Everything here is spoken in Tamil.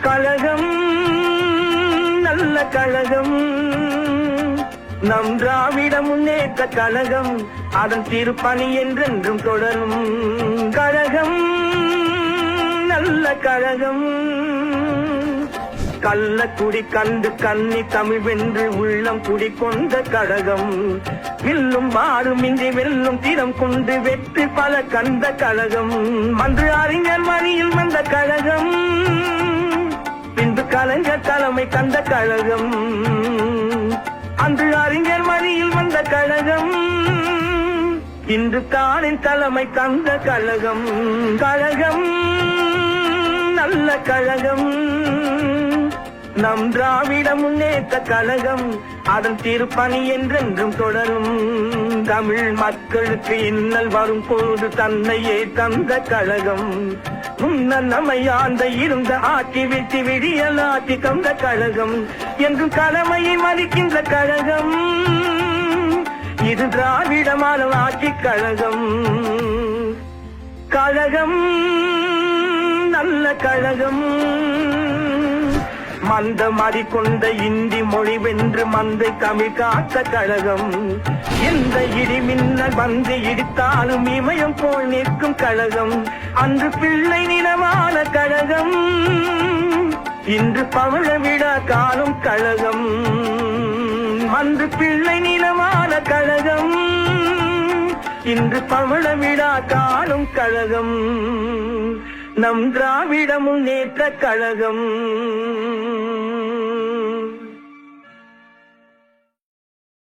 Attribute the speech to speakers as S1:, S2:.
S1: கழகம் நல்ல கழகம். நம் திராவிட முன்னேற்ற கழகம் அதன் திருப்பணி என்றென்றும் தொடரும். கழகம் நல்ல கழகம். கள்ளக்குடி கண்டு கன்னி தமிழ் வென்று உள்ளம் குடி கொண்ட கழகம். வில்லும் மாறும் இன்றி வெல்லும் திறம் கொண்டு வெற்றி பல கண்ட கழகம். மன்று அறிஞர் மணியில் வந்த கழகம். கலைஞர் தலைமை தந்த கழகம். அன்று அறிஞர் மணியில் வந்த கழகம். இன்று தானின் தலைமை தந்த கழகம். கழகம் நல்ல கழகம். நம் திராவிட முன்னேற்ற கழகம். அதன் திருப்பணி என்றென்றும் தொடரும். தமிழ் மக்களுக்கு இன்னல் வரும் போது தன்னையே தந்த கழகம். முன்னர் நம்மை இருந்த ஆட்சி வீழ்த்தி விடியல் ஆட்சி கந்த கழகம். என்றும் கடமையை மதிக்கின்ற கழகம். இது திராவிடமான ஆட்சி கழகம். கழகம் நல்ல கழகம். மந்த மதி கொண்ட இந்தி மொழி வென்று மந்தை தமிழ் காத்த கழகம். எந்த இடி மின்னல் வந்து இடித்தாலும் இமயம் போல் நிற்கும் கழகம். அன்று பிள்ளை நிலவான கழகம். இன்று பவள விழா காணும் கழகம். அன்று பிள்ளை நிலவான கழகம். இன்று பவள விழா காணும் கழகம். நம் திராவிட முன்னேற்ற கழகம்.